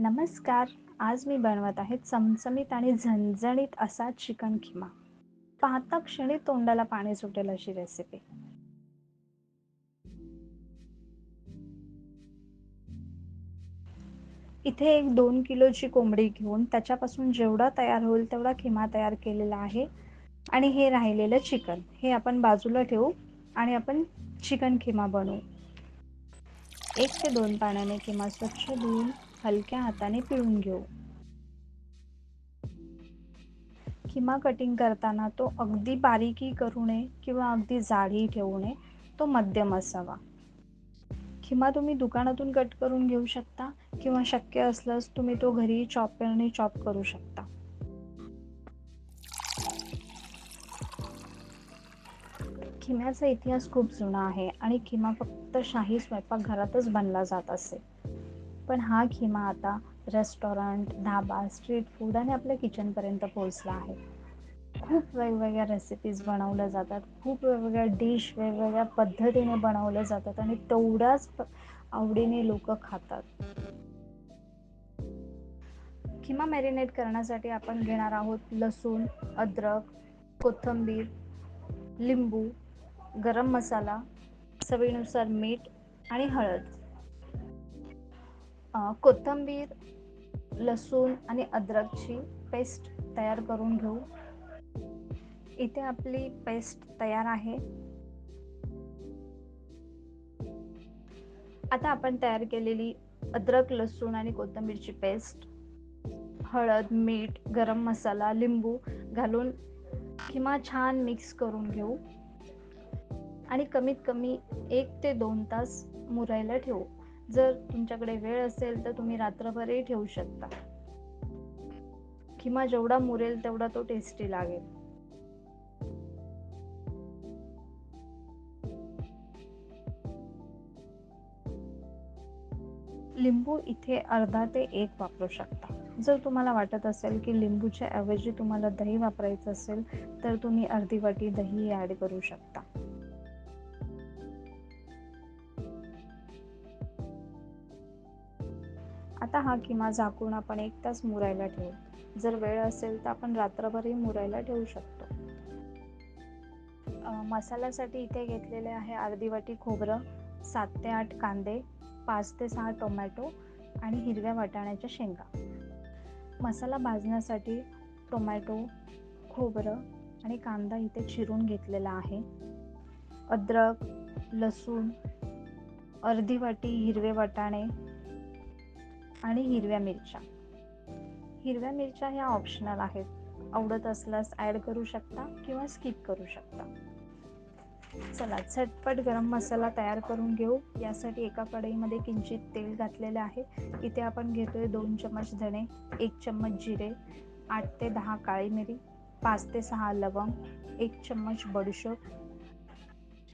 नमस्कार. आज मी बनवत आहे चमचमीत आणि झणझणीत असा चिकन खिमा. पाहता क्षणी तोंडाला पाणी सुटेल अशी रेसिपी इथे एक दोन किलोची कोंबडी घेऊन त्याच्यापासून जेवढा तयार होईल तेवढा खिमा तयार केलेला आहे. आणि हे राहिलेलं चिकन. हे आपण बाजूला ठेवू आणि आपण चिकन खिमा बनवू. एक ते दोन पाण्याने किंवा स्वच्छ धुवून हलक्या हाताने पिळून घेऊ. किमा कटिंग करताना तो अगदी बारीकी करू नये किंवा अगदी जाडी ठेवू नये तो मध्यम असावा. किमा तुम्ही दुकानातून कट करून घेऊ शकता किंवा शक्य असल्यास तुम्ही तो घरी चॉपरने चॉप करू शकता. खिम्याचा इतिहास खूप जुना आहे आणि खिमा फक्त शाही स्वयंपाकघरातच बनला जात असे. पण हा खिमा आता रेस्टॉरंट धाबा स्ट्रीट फूड आणि आपल्या किचनपर्यंत पोहोचला आहे. खूप वेगवेगळ्या रेसिपीज बनवल्या जातात. खूप वेगवेगळ्या डिश वेगवेगळ्या पद्धतीने बनवल्या जातात आणि तेवढ्याच आवडीने लोक खातात. खिमा मॅरिनेट करण्यासाठी आपण घेणार आहोत लसूण अद्रक कोथिंबीर लिंबू गरम मसाला चवीनुसार मीठ आणि हळद. कोथिंबीर लसूण आणि अद्रकची पेस्ट तयार करून घेऊ. इथे आपली पेस्ट तयार आहे. आता आपण तयार केलेली अद्रक लसूण आणि कोथिंबीरची पेस्ट हळद मीठ गरम मसाला लिंबू घालून किंवा छान मिक्स करून घेऊ. आणि कमीत कमी एक ते दोन तास मुरायला ठेवू. जर तुमच्याकडे वेळ असेल तर तुम्ही रात्रभरही ठेवू शकता. किंवा जेवढा मुरेल तेवढा तो टेस्टी लागेल. लिंबू इथे अर्धा ते एक वापरू शकता. जर तुम्हाला वाटत असेल की लिंबूच्या ऐवजी तुम्हाला दही वापरायचं असेल तर तुम्ही अर्धी वाटी दही ॲड करू शकता. आता हा किमा झाकून आपण एक तास मुरायला ठेवू. जर वेळ असेल तर आपण रात्रभरही मुरायला ठेवू शकतो. मसाल्यासाठी इथे घेतलेले आहे अर्धी वाटी खोबरं सात ते आठ कांदे पाच ते सहा टोमॅटो आणि हिरव्या वाटाण्याच्या शेंगा. मसाला भाजण्यासाठी टोमॅटो खोबरं आणि कांदा इथे चिरून घेतलेला आहे. अद्रक लसूण अर्धी वाटी हिरवे वाटाणे आणि हिरव्या मिरच्या. हिरव्या मिरच्या ह्या ऑप्शनल आहेत. आवडत असल्यास ॲड करू शकता किंवा स्किप करू शकता. चला झटपट गरम मसाला तयार करून घेऊ. यासाठी एका कढईमध्ये किंचित तेल घातलेले आहे. इथे आपण घेतोय दोन चम्मच धणे एक चम्मच जिरे आठ ते दहा काळी मिरी पाच ते सहा लवंग एक चम्मच बडीशोप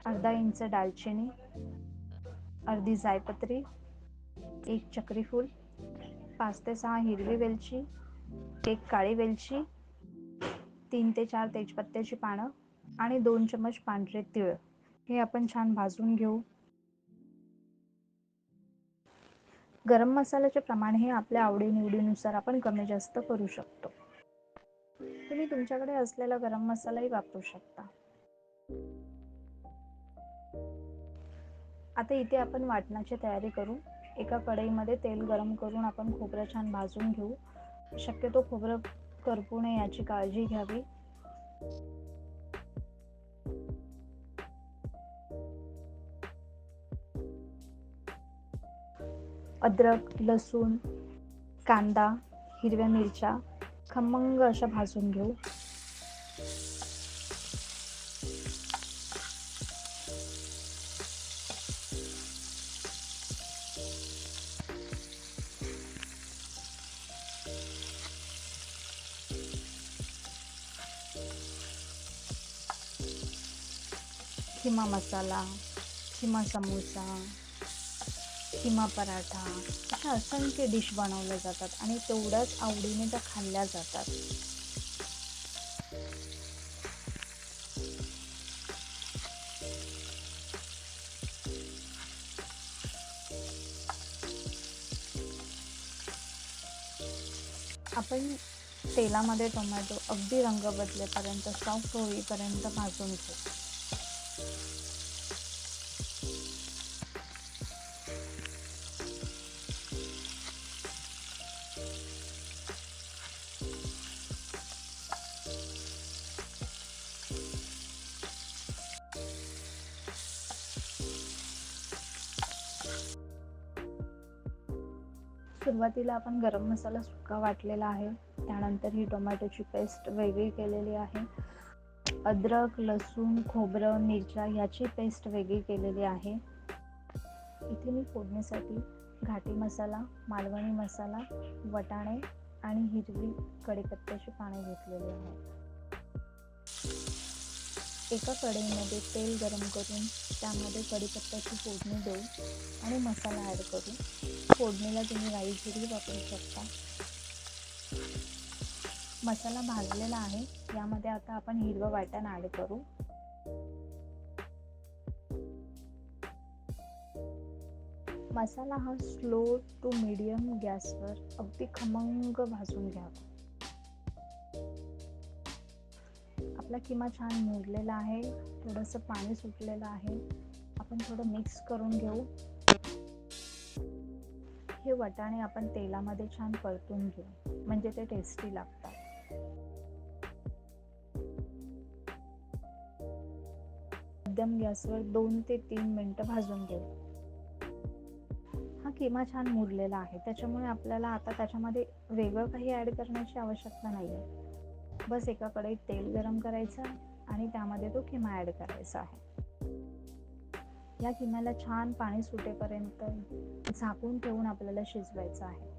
अर्धा इंच दालचिनी अर्धी जायपत्री एक चक्रीफूल पाच ते सहा हिरवी वेलची एक काळी वेलची तीन ते चार तेजपत्त्याची पानं आणि दोन चमच पांढरे तिळ. हे आपण छान भाजून घेऊ. गरम मसाल्याचे प्रमाण हे आपल्या आवडीनिवडीनुसार आपण कमी जास्त करू शकतो. तुम्ही तुमच्याकडे असलेला गरम मसालाही वापरू शकता. आता इथे आपण वाटणाची तयारी करू. एका कढईमध्ये तेल गरम करून आपण खोबरं छान भाजून घेऊ. शक्यतो खोबरं करपू नये याची काळजी घ्यावी. अद्रक लसूण कांदा हिरव्या मिरच्या खमंग अशा भाजून घेऊ. खिमा मसाला खिमा समोसा किमा पराठा अशा असंख्य डिश बनवल्या जातात आणि तेवढ्याच आवडीने त्या खाल्ल्या जातात. आपण तेलामध्ये टोमॅटो अगदी रंग बदलेपर्यंत सॉफ्ट होईपर्यंत भाजून घेऊ. सुरुवातीला आपण गरम मसाला सुका वाटलेला आहे. त्यानंतर ही टोमॅटोची पेस्ट वेगळी केलेली आहे. अद्रक लसूण खोबरं मिरच्या याची पेस्ट वेगळी केलेली आहे. इथे मी फोडणीसाठी घाटी मसाला मालवणी मसाला वटाणे आणि हिरवी कढीपत्त्याची पाने घेतलेली आहे एका कढईमध्ये तेल गरम करून त्यामध्ये कढीपत्त्याची फोडणी देऊ आणि मसाला ॲड करू फोडणीला तुम्ही राई जिरी वापरू शकता. मसाला भाजलेला आहे. यामध्ये आता आपण हिरवं वाटण ॲड करू. मसाला हा स्लो टू मीडियम गॅसवर अगदी खमंग भाजून घ्यावा. आपला किमा छान मुरलेला आहे. थोडंसं पाणी सुटलेलं आहे. आपण थोडं मिक्स करून घेऊ. हे वटाणे आपण तेलामध्ये छान परतून घेऊ. म्हणजे ते टेस्टी लागतात. मध्यम गॅसवर दोन ते तीन मिनटं भाजून घेऊ. हा किमा छान मुरलेला आहे. त्याच्यामुळे आपल्याला आता त्याच्यामध्ये वेगळं काही ॲड करण्याची आवश्यकता नाही आहे बस एका कढईत तेल गरम करायचं आणि त्यामध्ये तो किमा ॲड करायचा आहे. या किम्याला छान पाणी सुटेपर्यंत झाकून ठेवून आपल्याला शिजवायचं आहे.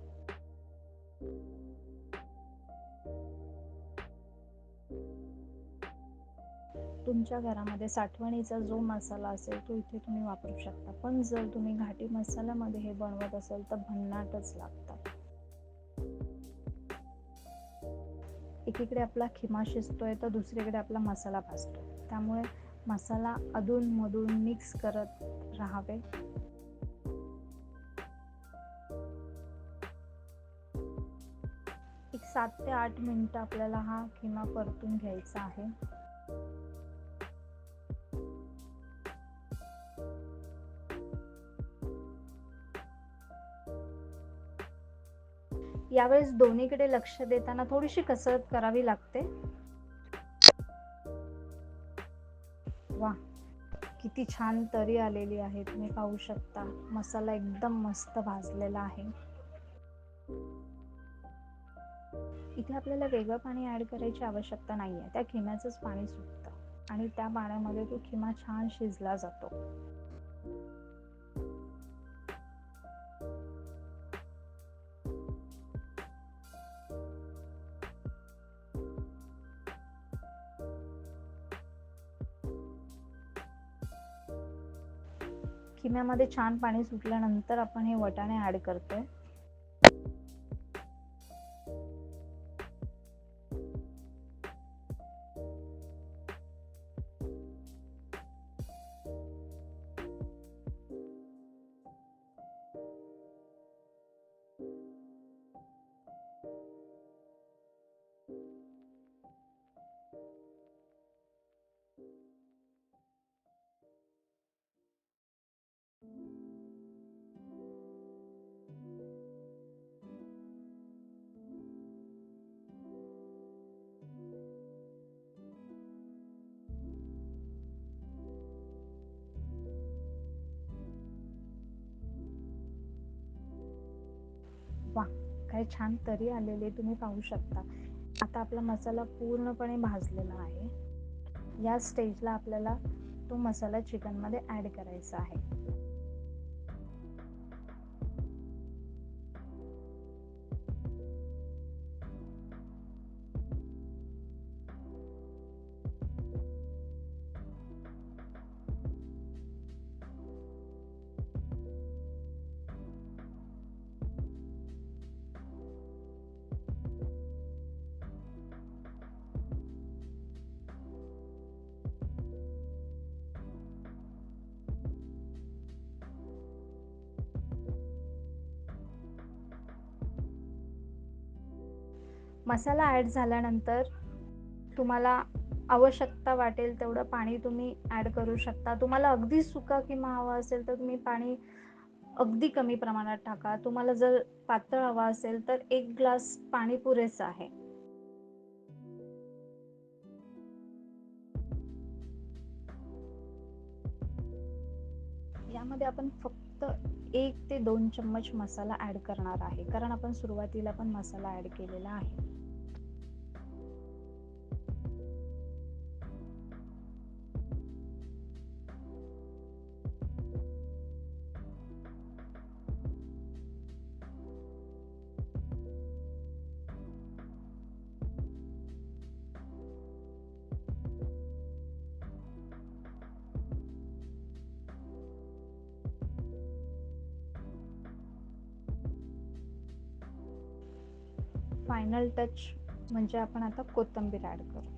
तुमच्या घरामध्ये साठवणीचा जो मसाला असेल तो इथे तुम्ही वापरू शकता. पण जर तुम्ही घाटी मसाल्यामध्ये हे बनवत असाल तर भन्नाटच लागतात. एकीकडे आपला खिमा शिजतोय तर दुसरीकडे आपला मसाला भाजतो त्यामुळे मसाला अधूनमधून मिक्स करत राहावे. एक सात ते आठ मिनटं आपल्याला हा खिमा परतून घ्यायचा आहे. यावेळेस दोन्हीकडे लक्ष देताना थोडीशी कसरत करावी लागते. वा किती छान तरी आलेली आहे तुम्ही पाहू शकता. मसाला एकदम मस्त भाजलेला आहे. इथे आपल्याला वेगळं पाणी ऍड करायची आवश्यकता नाही आहे त्या खिम्याचंच पाणी सुटतं. आणि त्या पाण्यामध्ये तो खिमा छान शिजला जातो. खिम्यामध्ये छान पाणी सुटल्यानंतर आपण हे वटाणे ऍड करतो वा काय छान तरी आलेले तुम्ही पाहू शकता. आता आपला मसाला पूर्णपणे भाजलेला आहे. या स्टेजला आपल्याला तो मसाला चिकनमध्ये ॲड करायचा आहे. मसाला ॲड झाल्यानंतर तुम्हाला आवश्यकता वाटेल तेवढं पाणी तुम्ही ॲड करू शकता. तुम्हाला अगदी सुका किंवा हवा असेल तर तुम्ही पाणी अगदी कमी प्रमाणात टाका. तुम्हाला जर पातळ हवा असेल तर एक ग्लास पाणी पुरेसं आहे. यामध्ये आपण फक्त एक ते दोन चम्मच मसाला ॲड करणार आहे. कारण आपण सुरुवातीला पण मसाला ॲड केलेला आहे. फायनल टच म्हणजे आपण आता कोथिंबीर ॲड करू.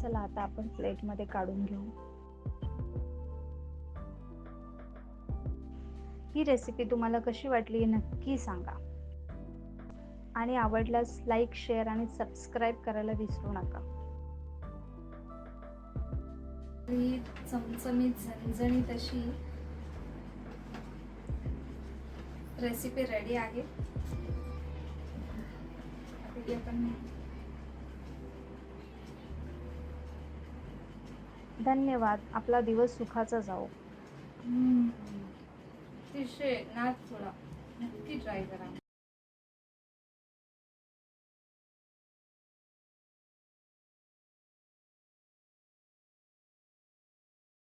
चला आता आपण प्लेटमध्ये काढून घेऊ. ही रेसिपी तुम्हाला कशी वाटली नक्की सांगा. आणि आवडल्यास लाईक शेअर आणि सबस्क्राईब करायला विसरू नका. ही चमचमीत झणझणीत अशी रेसिपी रेडी आहे. आपण धन्यवाद. आपला दिवस सुखाचा जाओ अतिशय नाच थोडा नक्की ट्राय करा.